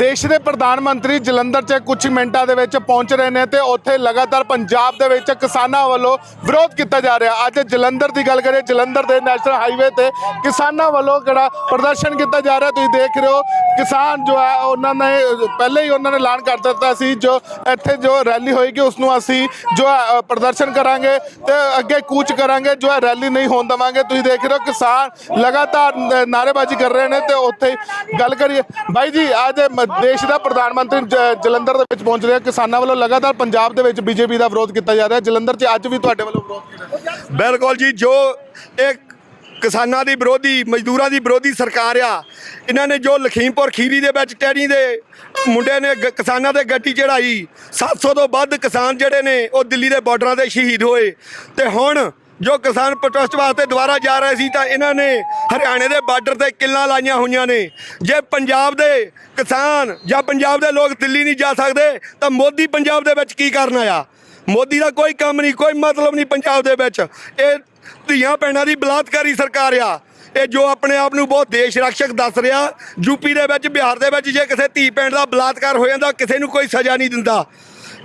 ਦੇਸ਼ ਦੇ ਪ੍ਰਧਾਨ ਮੰਤਰੀ ਜਲੰਧਰ 'ਚ ਕੁਝ ਮਿੰਟਾਂ ਦੇ ਵਿੱਚ ਪਹੁੰਚ ਰਹੇ ਨੇ ਤੇ ਉੱਥੇ ਲਗਾਤਾਰ ਪੰਜਾਬ ਦੇ ਵਿੱਚ ਕਿਸਾਨਾਂ ਵੱਲੋਂ ਵਿਰੋਧ ਕੀਤਾ ਜਾ ਰਿਹਾ। ਅੱਜ ਜਲੰਧਰ ਦੀ ਗੱਲ ਕਰੀਏ, ਜਲੰਧਰ ਦੇ ਨੈਸ਼ਨਲ ਹਾਈਵੇ ਤੇ ਕਿਸਾਨਾਂ ਵੱਲੋਂ ਕਿਹੜਾ ਪ੍ਰਦਰਸ਼ਨ ਕੀਤਾ ਜਾ ਰਿਹਾ, ਤੁਸੀਂ ਦੇਖ ਰਹੇ ਹੋ ਕਿਸਾਨ ਜੋ ਹੈ, ਉਹਨਾਂ ਨੇ, ਪਹਿਲੇ ਹੀ ਉਹਨਾਂ ਨੇ ਐਲਾਨ ਕਰ ਦਿੱਤਾ ਸੀ, ਜੋ ਇੱਥੇ ਜੋ ਰੈਲੀ ਹੋਏਗੀ ਉਸ ਨੂੰ ਅਸੀਂ ਜੋ ਪ੍ਰਦਰਸ਼ਨ ਕਰਾਂਗੇ ਤੇ ਅੱਗੇ ਕੂਚ ਕਰਾਂਗੇ, ਜੋ ਹੈ, ਰੈਲੀ ਨਹੀਂ ਹੋਣ ਦੇਵਾਂਗੇ। ਤੁਸੀਂ ਦੇਖ ਰਹੇ ਹੋ, ਕਿਸਾਨ ਲਗਾਤਾਰ ਨ- ਨਾਅਰੇਬਾਜ਼ੀ ਕਰ ਰਹੇ ਨੇ ਤੇ ਉੱਥੇ ਗੱਲ ਕਰੀਏ। ਬਾਈ ਜੀ, ਅੱਜ ਦੇਸ਼ ਦਾ ਪ੍ਰਧਾਨ ਮੰਤਰੀ ਜ- ਜਲੰਧਰ ਦੇ ਵਿੱਚ ਪਹੁੰਚ ਰਿਹਾ। ਕਿਸਾਨਾਂ ਵੱਲੋਂ ਲਗਾਤਾਰ ਪੰਜਾਬ ਦੇ ਵਿੱਚ ਬੀਜੇਪੀ ਦਾ ਵਿਰੋਧ ਕੀਤਾ ਜਾ ਰਿਹਾ। ਜਲੰਧਰ 'ਚ ਅੱਜ ਵੀ ਤੁਹਾਡੇ ਵੱਲੋਂ ਵਿਰੋਧ ਕੀਤਾ ਜਾ ਰਿਹਾ। ਬਿਲਕੁਲ ਜੀ, ਜੋ ਇੱਕ ਕਿਸਾਨਾਂ ਦੀ ਵਿਰੋਧੀ, ਮਜ਼ਦੂਰਾਂ ਦੀ ਵਿਰੋਧੀ ਸਰਕਾਰ ਆ। ਇਹਨਾਂ ਨੇ ਜੋ ਲਖੀਮਪੁਰ ਖੀਰੀ ਦੇ ਵਿੱਚ ਟੈਰੀ ਦੇ ਮੁੰਡੇ ਨੇ ਗ- ਕਿਸਾਨਾਂ ਤੇ ਗੱਡੀ ਚੜਾਈ 700 ਤੋਂ ਵੱਧ ਕਿਸਾਨ ਜਿਹੜੇ ਨੇ, ਉਹ ਦਿੱਲੀ ਦੇ ਬਾਰਡਰਾਂ ਤੇ ਸ਼ਹੀਦ ਹੋਏ। ਤੇ ਹੁਣ ਜੋ ਕਿਸਾਨ ਪ੍ਰੋਟੈਸਟ ਵਾਸਤੇ ਦੁਬਾਰਾ ਜਾ ਰਹੇ ਸੀ, ਤਾਂ ਇਹਨਾਂ ਨੇ ਹਰਿਆਣੇ ਦੇ ਬਾਰਡਰ ਤੇ ਕਿੱਲਾਂ ਲਾਈਆਂ ਹੋਈਆਂ ਨੇ। ਜੇ ਪੰਜਾਬ ਦੇ ਕਿਸਾਨ ਜਾਂ ਪੰਜਾਬ ਦੇ ਲੋਕ ਦਿੱਲੀ ਨਹੀਂ ਜਾ ਸਕਦੇ, ਤਾਂ ਮੋਦੀ ਪੰਜਾਬ ਦੇ ਵਿੱਚ ਕੀ ਕਰਨ ਆਇਆ ਮੋਦੀ ਦਾ ਕੋਈ ਕੰਮ ਨਹੀਂ, ਕੋਈ ਮਤਲਬ ਨਹੀਂ ਪੰਜਾਬ ਦੇ ਵਿੱਚ। ਇਹ ਧੀਆਂ ਭੈਣਾਂ ਦੀ ਬਲਾਤਕਾਰੀ ਸਰਕਾਰ ਆ। ਇਹ ਜੋ ਆਪਣੇ ਆਪ ਨੂੰ ਬਹੁਤ ਦੇਸ਼ ਰਕਸ਼ਕ ਦੱਸ ਰਿਹਾ ਯੂਪੀ ਦੇ ਵਿੱਚ, ਬਿਹਾਰ ਦੇ ਵਿੱਚ ਜੇ ਕਿਸੇ ਧੀ ਭੈਣ ਦਾ ਬਲਾਤਕਾਰ ਹੋ ਜਾਂਦਾ, ਕਿਸੇ ਨੂੰ ਕੋਈ ਸਜ਼ਾ ਨਹੀਂ ਦਿੰਦਾ।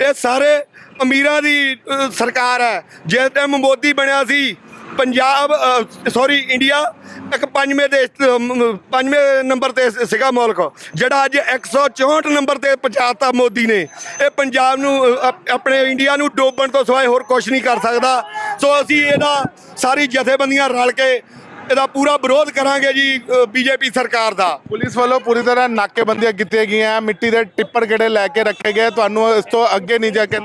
ਇਹ ਸਾਰੇ ਅਮੀਰਾਂ ਦੀ ਸਰਕਾਰ ਹੈ। ਜਿਸ ਟਾਈਮ ਮੋਦੀ ਬਣਿਆ ਸੀ ਪੰਜਾਬ ਸੌਰੀ ਇੰਡੀਆ ਇੱਕ ਪੰਜਵੇਂ ਦੇਸ਼ ਪੰਜਵੇਂ ਨੰਬਰ ਤੇ ਸੀਗਾ ਮੁਲਕ ਜਿਹੜਾ ਅੱਜ 164 ਨੰਬਰ ਤੇ ਪਹੁੰਚਾਤਾ ਮੋਦੀ ਨੇ। ਇਹ ਪੰਜਾਬ ਨੂੰ ਆਪਣੇ ਇੰਡੀਆ ਨੂੰ ਡੋਬਣ ਤੋਂ ਸਿਵਾਏ ਹੋਰ ਕੁਝ ਨਹੀਂ ਕਰ ਸਕਦਾ। ਸੋ ਅਸੀਂ ਇਹਦਾ ਸਾਰੀ ਜਥੇਬੰਦੀਆਂ ਰਲ ਕੇ ਇਹਦਾ ਪੂਰਾ ਵਿਰੋਧ ਕਰਾਂਗੇ ਜੀ ਬੀਜੇਪੀ ਸਰਕਾਰ ਦਾ। ਪੁਲਿਸ ਵੱਲੋਂ ਪੂਰੀ ਤਰ੍ਹਾਂ ਨਾਕੇਬੰਦੀਆਂ ਕੀਤੀਆਂ ਗਈਆਂ ਮਿੱਟੀ ਦੇ ਟਿੱਪਰ ਕਿਹੜੇ ਲੈ ਕੇ ਰੱਖੇ ਗਏ। ਤੁਹਾਨੂੰ ਇਸ ਤੋਂ ਅੱਗੇ ਨਹੀਂ ਜਾ ਕੇ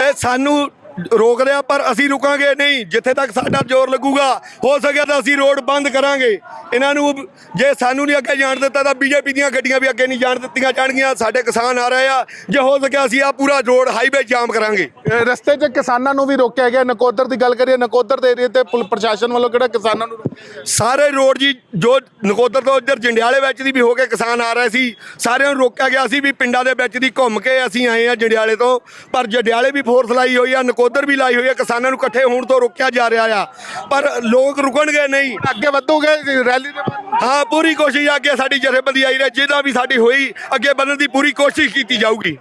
ਇਹ ਸਾਨੂੰ ਰੋਕ ਰਿਹਾ ਪਰ ਅਸੀਂ ਰੁਕਾਂਗੇ ਨਹੀਂ। ਜਿੱਥੇ ਤੱਕ ਸਾਡਾ ਜ਼ੋਰ ਲੱਗੂਗਾ ਹੋ ਸਕਿਆ ਤਾਂ ਅਸੀਂ ਰੋਡ ਬੰਦ ਕਰਾਂਗੇ। ਇਹਨਾਂ ਨੂੰ ਜੇ ਸਾਨੂੰ ਨਹੀਂ ਅੱਗੇ ਜਾਣ ਦਿੱਤਾ ਤਾਂ ਬੀਜੇਪੀ ਦੀਆਂ ਗੱਡੀਆਂ ਵੀ ਅੱਗੇ ਨਹੀਂ ਜਾਣ ਦਿੱਤੀਆਂ ਜਾਣਗੀਆਂ। ਸਾਡੇ ਕਿਸਾਨ ਆ ਰਹੇ ਆ। ਜੇ ਹੋ ਸਕਿਆ ਅਸੀਂ ਆ ਪੂਰਾ ਰੋਡ ਹਾਈਵੇ ਜਾਮ ਕਰਾਂਗੇ। ਰਸਤੇ 'ਚ ਕਿਸਾਨਾਂ ਨੂੰ ਵੀ ਰੋਕਿਆ ਗਿਆ। ਨਕੋਦਰ ਦੀ ਗੱਲ ਕਰੀਏ ਨਕੋਦਰ ਦੇ ਏਰੀਏ ਤੇ ਪੁਲ ਪ੍ਰਸ਼ਾਸਨ ਵੱਲੋਂ ਕਿਹੜਾ ਕਿਸਾਨਾਂ ਨੂੰ? ਸਾਰੇ ਰੋਡ ਜੀ ਜੋ ਨਕੋਦਰ ਤੋਂ ਇੱਧਰ ਜੰਡਿਆਲੇ ਵਿੱਚ ਦੀ ਵੀ ਹੋ ਕੇ ਕਿਸਾਨ ਆ ਰਹੇ ਸੀ ਸਾਰਿਆਂ ਨੂੰ ਰੋਕਿਆ ਗਿਆ ਸੀ ਵੀ ਪਿੰਡਾਂ ਦੇ ਵਿੱਚ ਦੀ ਘੁੰਮ ਕੇ ਅਸੀਂ ਆਏ ਆ ਜੰਡਿਆਲੇ ਤੋਂ। ਪਰ ਜੰਡਿਆਲੇ ਵੀ ਫੋਰਸ ਲਾਈ ਹੋਈ ਆ ਨਕੋਦਰ ਵੀ ਲਾਈ ਹੋਈ ਆ ਕਿਸਾਨਾਂ ਨੂੰ ਇਕੱਠੇ ਹੋਣ ਤੋਂ ਰੋਕਿਆ ਜਾ ਰਿਹਾ ਆ। ਪਰ ਲੋਕ ਰੁਕਣਗੇ ਨਹੀਂ। ਅੱਗੇ ਵਧੋਗੇ ਰੈਲੀ ਦੇ ਬਾਅਦ ਹਾਂ ਪੂਰੀ ਕੋਸ਼ਿਸ਼ ਆ ਅੱਗੇ ਸਾਡੀ ਜਥੇਬੰਦੀ ਆਈ ਰਹੇ ਜਿਹਦਾ ਵੀ ਸਾਡੀ ਹੋਈ ਅੱਗੇ ਵਧਣ ਦੀ ਪੂਰੀ ਕੋਸ਼ਿਸ਼ ਕੀਤੀ ਜਾਊਗੀ।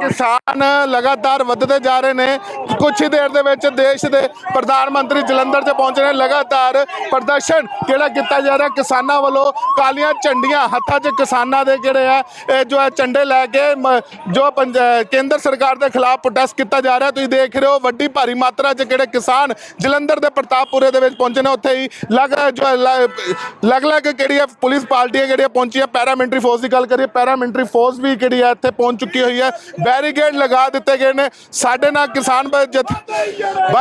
ਕਿਸਾਨ ਲਗਾਤਾਰ ਵੱਧਦੇ ਜਾ ਰਹੇ ਨੇ ਕੁਛ ਹੀ ਦੇਰ ਦੇ ਵਿੱਚ ਦੇਸ਼ ਦੇ ਪ੍ਰਧਾਨ ਮੰਤਰੀ ਜਲੰਧਰ 'ਚ ਪਹੁੰਚ ਰਹੇ ਨੇ। ਲਗਾਤਾਰ ਪ੍ਰਦਰਸ਼ਨ ਕਿਹੜਾ ਕੀਤਾ ਜਾ ਰਿਹਾ ਕਿਸਾਨਾਂ ਵੱਲੋਂ ਕਾਲੀਆਂ ਝੰਡੀਆਂ ਹੱਥਾਂ 'ਚ ਕਿਸਾਨਾਂ ਦੇ ਜਿਹੜੇ ਆ ਇਹ ਜੋ ਹੈ ਝੰਡੇ ਲੈ ਕੇ ਜੋ ਪੰਜ- ਕੇਂਦਰ ਸਰਕਾਰ ਦੇ ਖਿਲਾਫ ਪ੍ਰੋਟੈਸਟ ਕੀਤਾ ਜਾ ਰਿਹਾ। ਤੁਸੀਂ ਦੇਖ ਰਹੇ ਹੋ ਵੱਡੀ ਭਾਰੀ ਮਾਤਰਾ 'ਚ ਕਿਹੜੇ ਕਿਸਾਨ ਜਲੰਧਰ ਦੇ ਪ੍ਰਤਾਪਪੁਰੇ ਦੇ ਵਿੱਚ ਪਹੁੰਚੇ ਨੇ ਉੱਥੇ ਹੀ। ਲਗ ਜੋ ਹੈ ਲਗ ਕਿਹੜੀ ਹੈ, ਪੁਲਿਸ ਪਾਰਟੀਆਂ ਜਿਹੜੀਆਂ ਪਹੁੰਚੀਆਂ, ਪੈਰਾਮਿਲਟਰੀ ਫੋਰਸ ਦੀ ਗੱਲ ਕਰੀਏ, ਪੈਰਾਮਿਲਟਰੀ ਫੋਰਸ ਵੀ ਕਿਹੜੀ ਹੈ, ਇੱਥੇ ਪਹੁੰਚ ਚੁੱਕੀ ਹੋਈ ਹੈ। ਬੈਰੀਕੇਡ ਲਗਾ ਦਿੱਤੇ ਗਏ ਨੇ। ਸਾਡੇ ਨਾਲ ਕਿਸਾਨ ਬਾਈ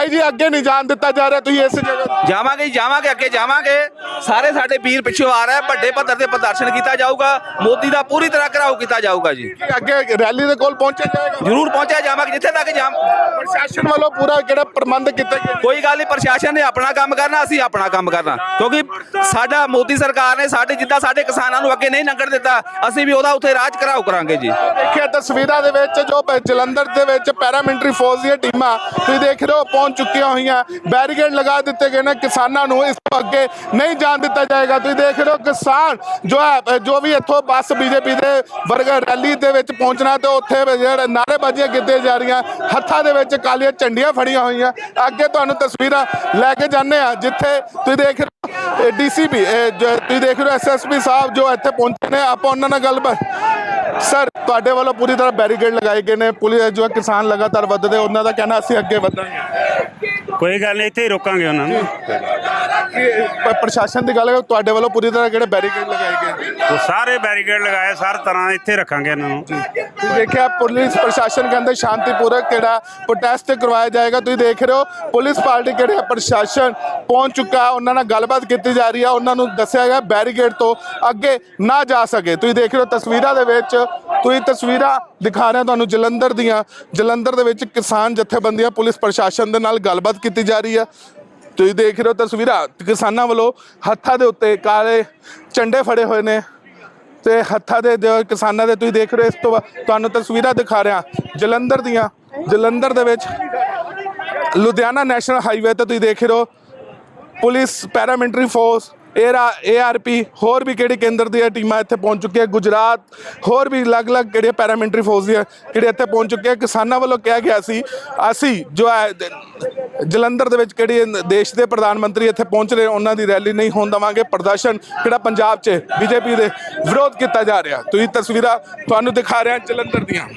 ਜੀ, ਅੱਗੇ ਨਹੀਂ ਜਾਣ ਦਿੱਤਾ ਜਾ ਰਿਹਾ, ਤੁਸੀਂ ਇਸ ਜਗ੍ਹਾ ਜਾਵਾਂਗੇ ਜਾਵਾਂਗੇ, ਅੱਗੇ ਜਾਵਾਂਗੇ। ਸਾਰੇ ਸਾਡੇ ਵੀਰ ਪਿੱਛੋਂ ਆ ਰਹੇ ਵੱਡੇ ਪੱਧਰ ਤੇ ਪ੍ਰਦਰਸ਼ਨ ਕੀਤਾ ਜਾਊਗਾ ਮੋਦੀ ਦਾ ਪੂਰੀ ਤਰ੍ਹਾਂ ਘਰਾਓ ਕੀਤਾ ਜਾਊਗਾ ਜੀ। ਅੱਗੇ ਰੈਲੀ ਦੇ ਕੋਲ ਪਹੁੰਚਿਆ ਜਾਏਗਾ। ਜ਼ਰੂਰ ਪਹੁੰਚਿਆ ਜਾਵਾਂਗੇ ਜਿੱਥੇ ਤੱਕ ਜਾਮ ਪ੍ਰਸ਼ਾਸਨ ਵੱਲੋਂ ਪੂਰਾ ਕਿਹੜਾ ਪ੍ਰਬੰਧ ਕੀਤੇ? ਕੋਈ ਗੱਲ ਨਹੀਂ ਪ੍ਰਸ਼ਾਸਨ ਨੇ ਆਪਣਾ ਕੰਮ ਕਰਨਾ ਅਸੀਂ ਆਪਣਾ ਕੰਮ ਕਰਨਾ। ਕਿਉਂਕਿ ਸਾਡਾ ਮੋਦੀ ਸਰਕਾਰ ਨੇ ਸਾਡੇ ਜਿੱਦਾਂ ਸਾਡੇ ਕਿਸਾਨਾਂ ਨੂੰ ਅੱਗੇ ਨਹੀਂ ਲੰਘਣ ਦਿੱਤਾ ਅਸੀਂ ਵੀ ਉਹਦਾ ਉੱਥੇ ਰਾਜ ਘਰਾਓ ਕਰਾਂਗੇ ਜੀ। ਦੇਖਿਆ ਤਸਵੀਰਾਂ ਦੇ ਵਿੱਚ ਜੋ ਜਲੰਧਰ ਦੇ ਵਿੱਚ ਪੈਰਾਮਿਲਟਰੀ ਫੋਰਸ ਦੀਆਂ ਟੀਮਾਂ ਤੁਸੀਂ ਦੇਖ ਰਹੇ ਹੋ ਪਹੁੰਚ ਚੁੱਕੀਆਂ ਹੋਈਆਂ। ਬੈਰੀਕੇਡ ਲਗਾ ਦਿੱਤੇ ਗਏ ਨੇ ਕਿਸਾਨਾਂ ਨੂੰ ਇਸ ਤੋਂ ਅੱਗੇ ਨਹੀਂ ਜਾਣ ਦਿੱਤਾ ਜਾਏਗਾ। ਤੁਸੀਂ ਦੇਖ ਰਹੇ ਹੋ ਕਿਸਾਨ ਜੋ ਹੈ, ਜੋ ਵੀ ਇੱਥੋਂ ਬੱਸ ਬੀਜੇਪੀ ਦੇ ਵਰਗ ਰੈਲੀ ਦੇ ਵਿੱਚ ਪਹੁੰਚਣਾ ਤੇ ਉੱਥੇ ਜਿਹੜੇ ਨਾਅਰੇਬਾਜ਼ੀਆਂ ਕੀਤੀਆਂ ਜਾ ਰਹੀਆਂ। ਹੱਥਾਂ ਦੇ ਵਿੱਚ ਕਾਲੀਆਂ ਝੰਡੀਆਂ ਫੜੀਆਂ ਹੋਈਆਂ। ਅੱਗੇ ਤੁਹਾਨੂੰ ਤਸਵੀਰਾਂ ਲੈ ਕੇ ਜਾਂਦੇ ਆ ਜਿੱਥੇ ਤੁਸੀਂ ਦੇਖ ਰਹੇ ਹੋ ਡੀਸੀਪੀ ਤੁਸੀਂ ਦੇਖ ਰਹੇ ਹੋ ਐਸਐਸਪੀ ਸਾਹਿਬ ਜੋ ਇੱਥੇ ਪਹੁੰਚੇ ਨੇ। ਆਪਾਂ ਉਹਨਾਂ ਨਾਲ ਗੱਲਬਾਤ ਸਰ, ਤੁਹਾਡੇ ਵੱਲੋਂ ਪੂਰੀ ਤਰ੍ਹਾਂ ਬੈਰੀਕੇਡ ਲਗਾਏ ਗਏ ਨੇ। ਪੁਲਿਸ ਜੋ ਕਿਸਾਨ ਲਗਾਤਾਰ ਵੱਧਦੇ, ਉਹਨਾਂ ਦਾ ਕਹਿਣਾ ਅਸੀਂ ਅੱਗੇ ਵਧਾਂਗੇ। ਕੋਈ ਗੱਲ ਨਹੀਂ, ਇੱਥੇ ਹੀ ਰੋਕਾਂਗੇ ਉਹਨਾਂ ਨੂੰ। ਪ- ਪ੍ਰਸ਼ਾਸਨ ਦੀ ਗੱਲ ਹੈ ਤੁਹਾਡੇ ਵੱਲੋਂ ਪੂਰੀ ਤਰ੍ਹਾਂ ਕਿਹੜੇ ਬੈਰੀਕੇਡ ਲਗਾਏ ਗਏ ਉਹ ਸਾਰੇ ਬੈਰੀਕੇਡ ਲਗਾਏ ਹਰ ਤਰ੍ਹਾਂ ਇੱਥੇ ਰੱਖਾਂਗੇ ਇਹਨਾਂ ਨੂੰ। ਤੁਸੀਂ ਦੇਖਿਆ ਪੁਲਿਸ ਪ੍ਰਸ਼ਾਸਨ ਕਹਿੰਦੇ ਸ਼ਾਂਤੀਪੂਰਕ ਕਿਹੜਾ ਪ੍ਰੋਟੈਸਟ ਕਰਵਾਇਆ ਜਾਏਗਾ। ਤੁਸੀਂ ਦੇਖ ਰਹੇ ਹੋ ਪੁਲਿਸ ਪਾਰਟੀ ਕਿਹੜੇ ਪ੍ਰਸ਼ਾਸਨ ਪਹੁੰਚ ਚੁੱਕਾ ਉਹਨਾਂ ਨਾਲ ਗੱਲਬਾਤ ਕੀਤੀ ਜਾ ਰਹੀ ਹੈ ਉਹਨਾਂ ਨੂੰ ਦੱਸਿਆ ਗਿਆ ਬੈਰੀਕੇਡ ਤੋਂ ਅੱਗੇ ਨਾ ਜਾ ਸਕੇ। ਤੁਸੀਂ ਦੇਖ ਰਹੇ ਹੋ ਤਸਵੀਰਾਂ ਦੇ ਵਿੱਚ ਤੁਸੀਂ ਤਸਵੀਰਾਂ ਦਿਖਾ ਰਹੇ ਹਾਂ ਤੁਹਾਨੂੰ ਜਲੰਧਰ ਦੀਆਂ। ਜਲੰਧਰ ਦੇ ਵਿੱਚ ਕਿਸਾਨ ਜਥੇਬੰਦੀਆਂ ਪੁਲਿਸ ਪ੍ਰਸ਼ਾਸਨ ਦੇ ਨਾਲ ਗੱਲਬਾਤ ਕੀਤੀ ਜਾ ਰਹੀ ਹੈ ਤੁਸੀਂ ਦੇਖ ਰਹੇ ਹੋ ਤਸਵੀਰਾਂ ਕਿਸਾਨਾਂ ਵੱਲੋਂ ਹੱਥਾਂ ਦੇ ਉੱਤੇ ਕਾਲੇ ਝੰਡੇ ਫੜੇ ਹੋਏ ਨੇ ਤੇ ਹੱਥਾਂ ਦੇ ਜੋ ਕਿਸਾਨਾਂ ਦੇ ਤੁਸੀਂ ਦੇਖ ਰਹੇ ਹੋ ਇਸ ਤੋਂ ਬਾਅਦ ਤੁਹਾਨੂੰ ਤਸਵੀਰਾਂ ਦਿਖਾ ਰਿਹਾ ਜਲੰਧਰ ਦੀਆਂ, ਜਲੰਧਰ ਦੇ ਵਿੱਚ ਲੁਧਿਆਣਾ ਨੈਸ਼ਨਲ ਹਾਈਵੇ ਤੇ ਤੁਸੀਂ ਦੇਖ ਰਹੇ ਹੋ ਪੁਲਿਸ ਪੈਰਾਮਿਲਟਰੀ ਫੋਰਸ ਇਹਰਾ ਏਆਰਪੀ ਹੋਰ ਵੀ ਕਿਹੜੇ ਕੇਂਦਰ ਦੀਆਂ ਟੀਮਾਂ ਇੱਥੇ ਪਹੁੰਚ ਚੁੱਕੀਆਂ? ਗੁਜਰਾਤ ਹੋਰ ਵੀ ਅਲੱਗ-ਅਲੱਗ ਕਿਹੜੇ ਪੈਰਾਮਿਲਟਰੀ ਫੋਰਸ ਦੀਆਂ ਕਿਹੜੇ ਇੱਥੇ ਪਹੁੰਚ ਚੁੱਕੇ ਆ ਕਿਸਾਨਾਂ ਵੱਲੋਂ ਕਿਹਾ ਗਿਆ ਸੀ, ਅਸੀਂ ਜੋ ਹੈ, ਜਲੰਧਰ ਦੇ ਵਿੱਚ ਕਿਹੜੀ ਦੇਸ਼ ਦੇ ਪ੍ਰਧਾਨ ਮੰਤਰੀ ਇੱਥੇ ਪਹੁੰਚ ਰਹੇ, ਉਹਨਾਂ ਦੀ ਰੈਲੀ ਨਹੀਂ ਹੋਣ ਦੇਵਾਂਗੇ। ਪ੍ਰਦਰਸ਼ਨ ਕਿਹੜਾ ਪੰਜਾਬ 'ਚ ਬੀਜੇਪੀ ਦੇ ਵਿਰੋਧ ਕੀਤਾ ਜਾ ਰਿਹਾ। ਤੁਸੀਂ ਤਸਵੀਰਾਂ ਤੁਹਾਨੂੰ ਦਿਖਾ ਰਿਹਾ ਜਲੰਧਰ ਦੀਆਂ।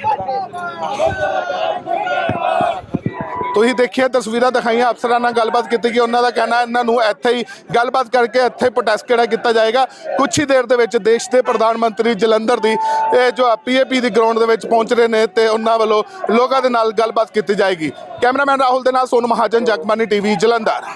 ਤੁਸੀਂ ਦੇਖਿਆ ਤਸਵੀਰਾਂ ਦਿਖਾਈਆਂ ਅਫਸਰਾਂ ਨਾਲ ਗੱਲਬਾਤ ਕੀਤੀ ਗਈ, ਉਹਨਾਂ ਦਾ ਕਹਿਣਾ ਇਹਨਾਂ ਨੂੰ ਇੱਥੇ ਹੀ ਗੱਲਬਾਤ ਕਰਕੇ ਇੱਥੇ ਪ੍ਰੋਟੈਸਟ ਕਿਹੜਾ ਕੀਤਾ ਜਾਏਗਾ। ਕੁਝ ਹੀ ਦੇਰ ਦੇ ਵਿੱਚ ਦੇਸ਼ ਦੇ ਪ੍ਰਧਾਨ ਮੰਤਰੀ ਜਲੰਧਰ ਦੀ, ਇਹ ਜੋ ਪੀਏਪੀ ਦੀ ਗਰਾਊਂਡ ਦੇ ਵਿੱਚ ਪਹੁੰਚ ਰਹੇ ਨੇ ਤੇ ਉਹਨਾਂ ਵੱਲੋਂ ਲੋਕਾਂ ਦੇ ਨਾਲ ਗੱਲਬਾਤ ਕੀਤੀ ਜਾਏਗੀ। ਕੈਮਰਾਮੈਨ ਰਾਹੁਲ ਦੇ ਨਾਲ ਸੋਨ ਮਹਾਜਨ ਜਗਬਾਨੀ ਟੀਵੀ ਜਲੰਧਰ।